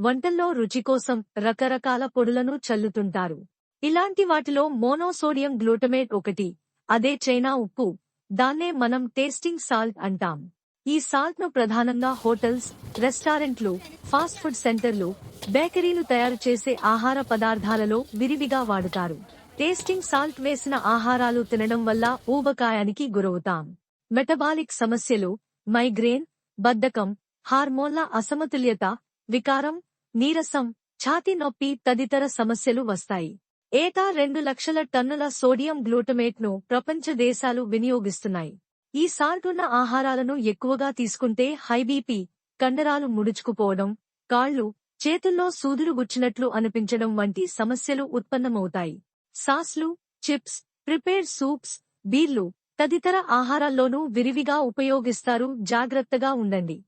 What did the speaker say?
వంటల్లో రుచి కోసం రకరకాల పొడులను చల్లుతుంటారు. ఇలాంటి వాటిలో మోనోసోడియం గ్లూటమేట్ ఒకటి అదే చైనా ఉప్పు దాన్నే మనం టేస్టింగ్ సాల్ట్ అంటాం. ఈ సాల్ట్ను ప్రధానంగా హోటల్స్ రెస్టారెంట్లు ఫాస్ట్ ఫుడ్ సెంటర్లు బేకరీలు తయారు చేసే ఆహార పదార్థాలలో విరివిగా వాడుతారు. టేస్టింగ్ సాల్ట్ వేసిన ఆహారాలు తినడం వల్ల ఊబకాయానికి గురవుతాం. మెటబాలిక్ సమస్యలు మైగ్రేన్ బద్ధకం హార్మోన్ల అసమతుల్యత వికారం నీరసం ఛాతీ నొప్పి తదితర సమస్యలు వస్తాయి. ఏటా రెండు లక్షల టన్నుల సోడియం గ్లూటమేట్ను ప్రపంచ దేశాలు వినియోగిస్తున్నాయి. ఈ సాల్టున్న ఆహారాలను ఎక్కువగా తీసుకుంటే హైబీపీ కండరాలు ముడుచుకుపోవడం కాళ్ళు చేతుల్లో సూదులు గుచ్చినట్లు అనిపించడం వంటి సమస్యలు ఉత్పన్నమవుతాయి. సాస్లు చిప్స్ ప్రిపేర్డ్ సూప్స్ బీర్లు తదితర ఆహారాల్లోనూ విరివిగా ఉపయోగిస్తారు జాగ్రత్తగా ఉండండి.